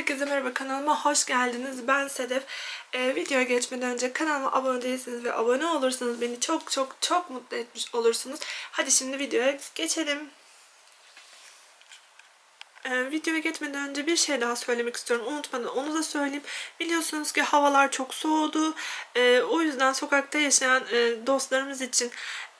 Herkese merhaba kanalıma hoş geldiniz. Ben Sedef. Ee, videoya geçmeden önce kanalıma abone değilsiniz ve abone olursanız beni çok çok çok mutlu etmiş olursunuz. Hadi şimdi videoya geçelim. Ee, videoya geçmeden önce bir şey daha söylemek istiyorum. Unutmadan onu da söyleyeyim. Biliyorsunuz ki havalar çok soğudu. Ee, o yüzden sokakta yaşayan e, dostlarımız için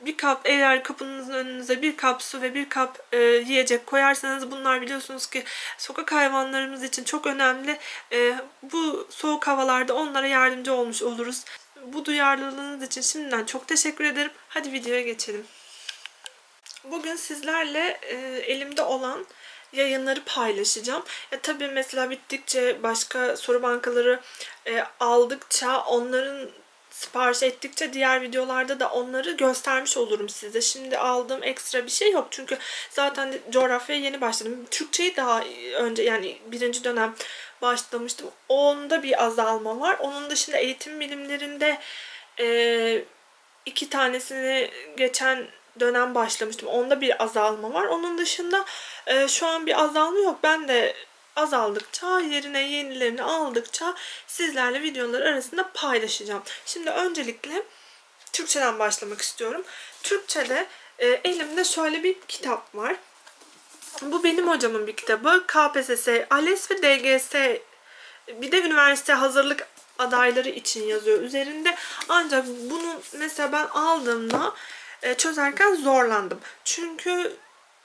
bir kap eğer kapınızın önünüze bir kap su ve bir kap e, yiyecek koyarsanız bunlar biliyorsunuz ki sokak hayvanlarımız için çok önemli. E, bu soğuk havalarda onlara yardımcı olmuş oluruz. Bu duyarlılığınız için şimdiden çok teşekkür ederim. Hadi videoya geçelim. Bugün sizlerle e, elimde olan yayınları paylaşacağım. Ya tabii mesela bittikçe başka soru bankaları e, aldıkça onların sipariş ettikçe diğer videolarda da onları göstermiş olurum size. Şimdi aldığım ekstra bir şey yok. Çünkü zaten coğrafyaya yeni başladım. Türkçeyi daha önce yani birinci dönem başlamıştım. Onda bir azalma var. Onun dışında eğitim bilimlerinde e, iki tanesini geçen dönem başlamıştım. Onda bir azalma var. Onun dışında e, şu an bir azalma yok. Ben de azaldıkça, yerine yenilerini aldıkça sizlerle videolar arasında paylaşacağım. Şimdi öncelikle Türkçeden başlamak istiyorum. Türkçede e, elimde şöyle bir kitap var. Bu benim hocamın bir kitabı. KPSS, ALES ve DGS bir de üniversite hazırlık adayları için yazıyor üzerinde. Ancak bunu mesela ben aldığımda e, çözerken zorlandım. Çünkü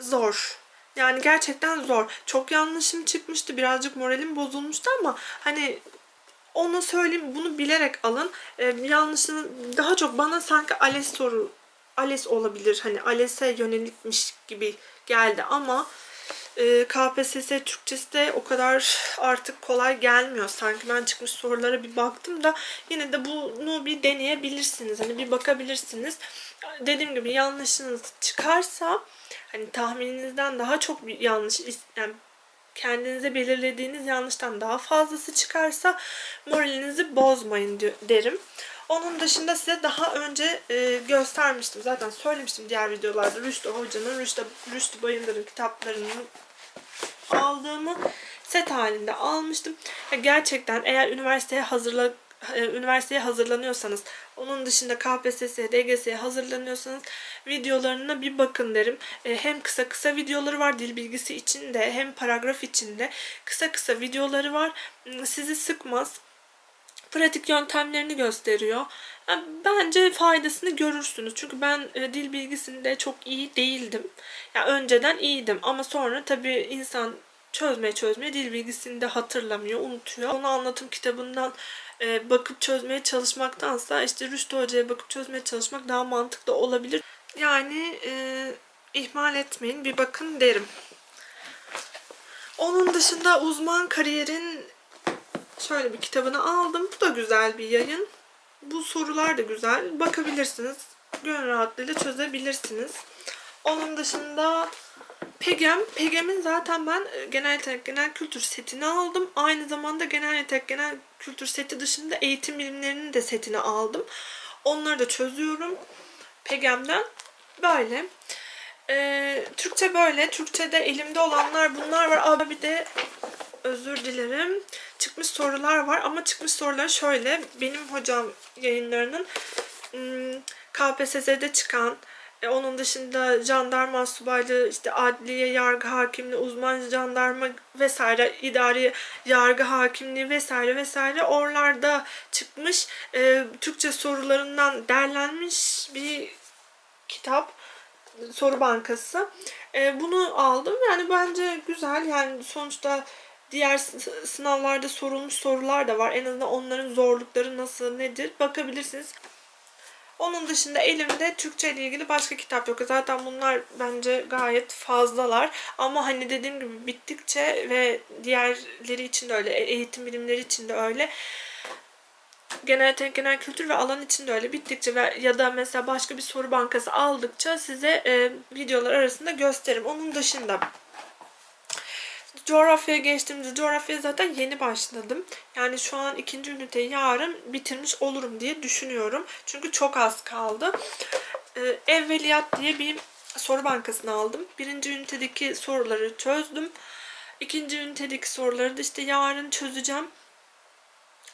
zor. Yani gerçekten zor. Çok yanlışım çıkmıştı. Birazcık moralim bozulmuştu ama hani onu söyleyeyim bunu bilerek alın. Ee, yanlışını daha çok bana sanki ALES soru ALES olabilir. Hani ALES'e yönelikmiş gibi geldi ama KPSS Türkçesi de o kadar artık kolay gelmiyor. Sanki ben çıkmış sorulara bir baktım da yine de bunu bir deneyebilirsiniz. Hani bir bakabilirsiniz. Dediğim gibi yanlışınız çıkarsa hani tahmininizden daha çok bir yanlış yani kendinize belirlediğiniz yanlıştan daha fazlası çıkarsa moralinizi bozmayın derim. Onun dışında size daha önce e, göstermiştim. Zaten söylemiştim diğer videolarda Rüştü Hoca'nın, Rüştü, Rüştü Bayındır'ın kitaplarını aldığımı set halinde almıştım. Gerçekten eğer üniversiteye hazırla e, üniversiteye hazırlanıyorsanız, onun dışında KPSS'ye, DGS'ye hazırlanıyorsanız videolarına bir bakın derim. E, hem kısa kısa videoları var dil bilgisi içinde hem paragraf içinde kısa kısa videoları var. Sizi sıkmaz. Pratik yöntemlerini gösteriyor. Yani bence faydasını görürsünüz. Çünkü ben e, dil bilgisinde çok iyi değildim. Yani önceden iyiydim ama sonra tabii insan çözmeye çözmeye dil bilgisini de hatırlamıyor, unutuyor. Onu anlatım kitabından e, bakıp çözmeye çalışmaktansa işte Rüştü Hoca'ya bakıp çözmeye çalışmak daha mantıklı olabilir. Yani e, ihmal etmeyin bir bakın derim. Onun dışında uzman kariyerin şöyle bir kitabını aldım. Bu da güzel bir yayın. Bu sorular da güzel. Bakabilirsiniz. Gönül rahatlığıyla çözebilirsiniz. Onun dışında Pegem. Pegem'in zaten ben e, genel yetenek genel kültür setini aldım. Aynı zamanda genel yetenek genel kültür seti dışında eğitim bilimlerinin de setini aldım. Onları da çözüyorum. Pegem'den böyle. Ee, Türkçe böyle. Türkçe'de elimde olanlar bunlar var. Abi bir de özür dilerim. Çıkmış sorular var ama çıkmış sorular şöyle. Benim hocam yayınlarının hmm, KPSS'de çıkan e, onun dışında jandarma subaylığı, işte adliye, yargı hakimliği, uzman jandarma vesaire, idari yargı hakimliği vesaire vesaire oralarda çıkmış e, Türkçe sorularından derlenmiş bir kitap soru bankası. E, bunu aldım. Yani bence güzel. Yani sonuçta diğer sınavlarda sorulmuş sorular da var. En azından onların zorlukları nasıl, nedir bakabilirsiniz. Onun dışında elimde Türkçe ile ilgili başka kitap yok. Zaten bunlar bence gayet fazlalar. Ama hani dediğim gibi bittikçe ve diğerleri için de öyle, eğitim bilimleri için de öyle. Genel genel kültür ve alan için de öyle. Bittikçe ve ya da mesela başka bir soru bankası aldıkça size e, videolar arasında gösteririm. Onun dışında coğrafyaya geçtiğimde coğrafyaya zaten yeni başladım. Yani şu an ikinci üniteyi yarın bitirmiş olurum diye düşünüyorum. Çünkü çok az kaldı. Ee, evveliyat diye bir soru bankasını aldım. Birinci ünitedeki soruları çözdüm. İkinci ünitedeki soruları da işte yarın çözeceğim.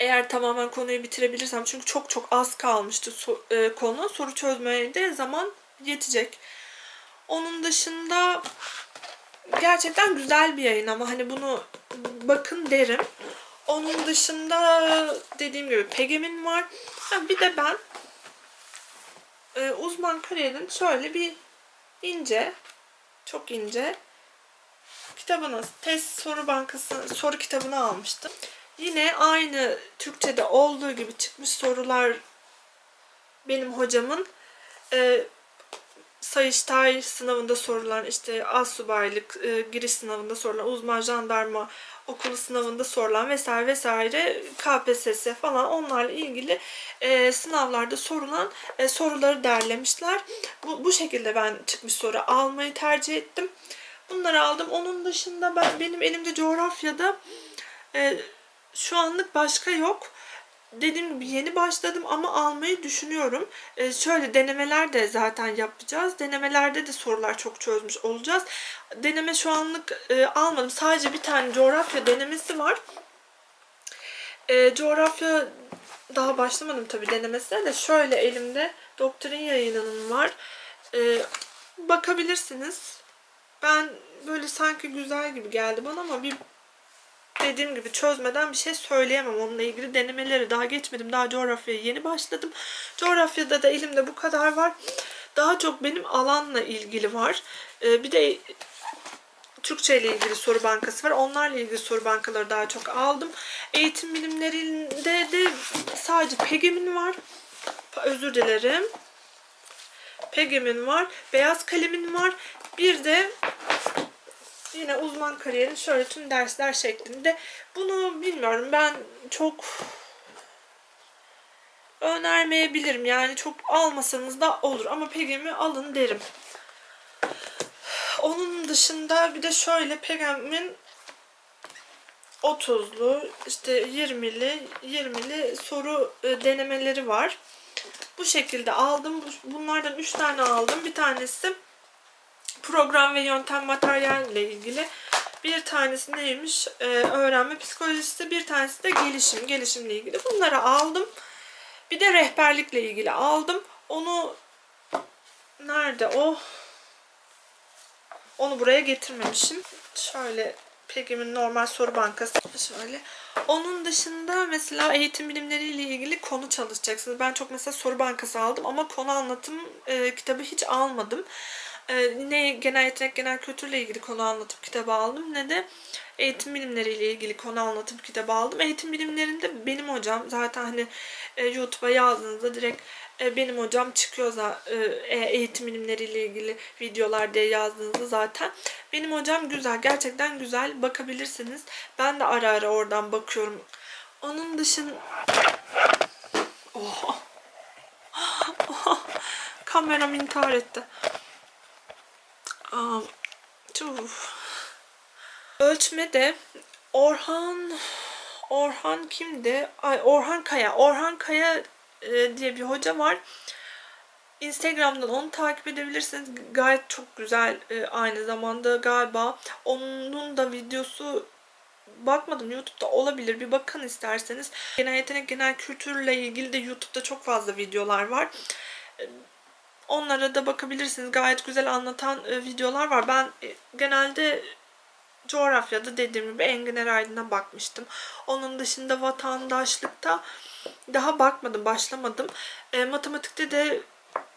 Eğer tamamen konuyu bitirebilirsem çünkü çok çok az kalmıştı so- e, konu. Soru çözmeye de zaman yetecek. Onun dışında gerçekten güzel bir yayın ama hani bunu bakın derim. Onun dışında dediğim gibi Pegem'in var. Ha, bir de ben e, uzman kariyerin şöyle bir ince, çok ince kitabını, test soru bankası soru kitabını almıştım. Yine aynı Türkçe'de olduğu gibi çıkmış sorular benim hocamın e, Sayıştay sınavında sorulan işte astsubaylık e, giriş sınavında sorulan uzman jandarma okulu sınavında sorulan vesaire vesaire KPSS falan onlarla ilgili e, sınavlarda sorulan e, soruları derlemişler. Bu, bu şekilde ben çıkmış soru almayı tercih ettim. Bunları aldım. Onun dışında ben benim elimde coğrafyada e, şu anlık başka yok. Dediğim gibi yeni başladım ama almayı düşünüyorum. Ee, şöyle denemeler de zaten yapacağız. Denemelerde de sorular çok çözmüş olacağız. Deneme şu anlık e, almadım. Sadece bir tane coğrafya denemesi var. E, coğrafya daha başlamadım tabii denemesine de. Şöyle elimde doktrin yayınının var. E, bakabilirsiniz. Ben böyle sanki güzel gibi geldi bana ama bir dediğim gibi çözmeden bir şey söyleyemem. Onunla ilgili denemeleri daha geçmedim. Daha coğrafyaya yeni başladım. Coğrafyada da elimde bu kadar var. Daha çok benim alanla ilgili var. Ee, bir de Türkçe ile ilgili soru bankası var. Onlarla ilgili soru bankaları daha çok aldım. Eğitim bilimlerinde de sadece PEGEM'in var. Özür dilerim. PEGEM'in var. Beyaz kalemin var. Bir de yine uzman kariyerin şöyle tüm dersler şeklinde. Bunu bilmiyorum ben çok önermeyebilirim. Yani çok almasanız da olur ama Pegem'i alın derim. Onun dışında bir de şöyle Pegem'in 30'lu işte 20'li 20'li soru e, denemeleri var. Bu şekilde aldım. Bu- Bunlardan 3 tane aldım. Bir tanesi program ve yöntem materyalle ilgili. Bir tanesi neymiş? Ee, öğrenme psikolojisi. Bir tanesi de gelişim. Gelişimle ilgili. Bunları aldım. Bir de rehberlikle ilgili aldım. Onu nerede o? Onu buraya getirmemişim. Şöyle Pegim'in normal soru bankası şöyle. Onun dışında mesela eğitim bilimleriyle ilgili konu çalışacaksınız. Ben çok mesela soru bankası aldım ama konu anlatım e, kitabı hiç almadım. E, ne genel yetenek genel kültürle ilgili konu anlatım kitabı aldım ne de eğitim bilimleriyle ilgili konu anlatım kitabı aldım. Eğitim bilimlerinde benim hocam zaten hani e, YouTube'a yazdığınızda direkt e, benim hocam çıkıyor zaten eğitim bilimleriyle ilgili videolar diye yazdığınızda zaten. Benim hocam güzel. Gerçekten güzel. Bakabilirsiniz. Ben de ara ara oradan bakıyorum. Onun dışında... Oh. Oh. Kameram intihar etti. Tüh. Ölçme de Orhan Orhan kimdi? Ay Orhan Kaya. Orhan Kaya e, diye bir hoca var. Instagram'dan onu takip edebilirsiniz. Gayet çok güzel e, aynı zamanda galiba. Onun da videosu bakmadım YouTube'da olabilir. Bir bakın isterseniz. Genel yetenek, genel kültürle ilgili de YouTube'da çok fazla videolar var. Onlara da bakabilirsiniz. Gayet güzel anlatan e, videolar var. Ben e, genelde coğrafyada dediğim gibi Engin Aydın'a bakmıştım. Onun dışında vatandaşlıkta daha bakmadım, başlamadım. E, matematikte de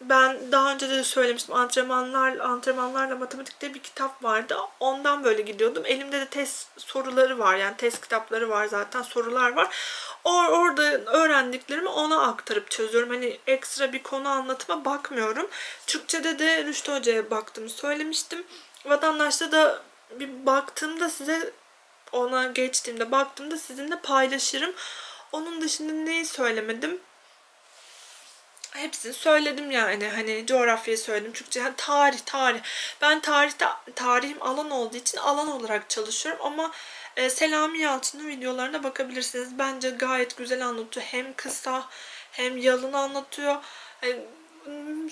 ben daha önce de söylemiştim antrenmanlar antrenmanlarla matematikte bir kitap vardı. Ondan böyle gidiyordum. Elimde de test soruları var. Yani test kitapları var zaten. Sorular var. Or orada öğrendiklerimi ona aktarıp çözüyorum. Hani ekstra bir konu anlatıma bakmıyorum. Türkçede de Rüştü Hoca'ya baktığımı söylemiştim. Vatandaşta da bir baktığımda size ona geçtiğimde baktığımda sizinle paylaşırım. Onun dışında neyi söylemedim? Hepsini söyledim yani. Hani coğrafyayı söyledim. Türkçe, hani tarih, tarih. Ben tarihte, tarihim alan olduğu için alan olarak çalışıyorum ama e, Selami Yalçın'ın videolarına bakabilirsiniz. Bence gayet güzel anlatıyor. Hem kısa hem yalın anlatıyor. E,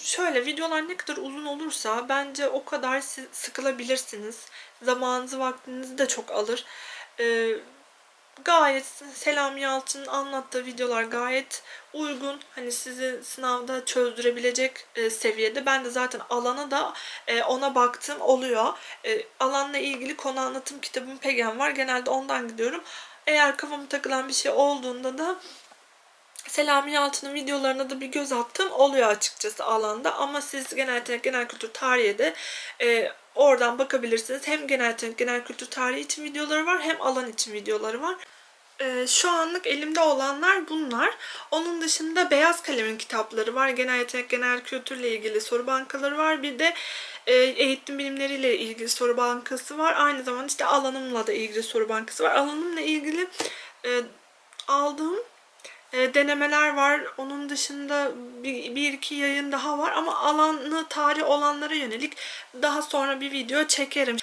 şöyle videolar ne kadar uzun olursa bence o kadar sıkılabilirsiniz. Zamanınızı vaktinizi de çok alır. Ee, gayet Selami Yalçın'ın anlattığı videolar gayet uygun. Hani sizi sınavda çözdürebilecek e, seviyede. Ben de zaten alana da e, ona baktım oluyor. E, alanla ilgili konu anlatım kitabım Pegen var. Genelde ondan gidiyorum. Eğer kafama takılan bir şey olduğunda da Selami Yalçın'ın videolarına da bir göz attım oluyor açıkçası alanda ama siz genel yetenek genel kültür tarihe de e, oradan bakabilirsiniz. Hem genel yetenek genel kültür tarihi için videoları var hem alan için videoları var. E, şu anlık elimde olanlar bunlar. Onun dışında beyaz kalemin kitapları var. Genel yetenek genel kültürle ilgili soru bankaları var. Bir de e, eğitim bilimleriyle ilgili soru bankası var. Aynı zamanda işte alanımla da ilgili soru bankası var. Alanımla ilgili e, aldığım e, denemeler var. Onun dışında bir, bir iki yayın daha var ama alanı tarih olanlara yönelik daha sonra bir video çekerim.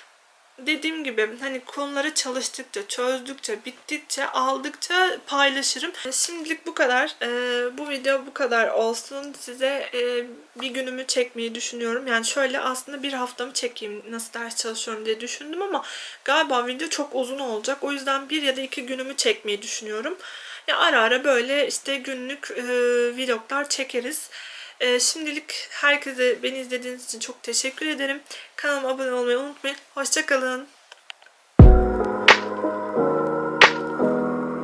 Dediğim gibi hani konuları çalıştıkça, çözdükçe, bittikçe, aldıkça paylaşırım. E, Şimdilik bu kadar. E, bu video bu kadar olsun. Size e, bir günümü çekmeyi düşünüyorum. Yani şöyle aslında bir haftamı çekeyim nasıl ders çalışıyorum diye düşündüm ama galiba video çok uzun olacak. O yüzden bir ya da iki günümü çekmeyi düşünüyorum. Ya ara ara böyle işte günlük e, vloglar çekeriz. E, şimdilik herkese beni izlediğiniz için çok teşekkür ederim. Kanalıma abone olmayı unutmayın. Hoşçakalın.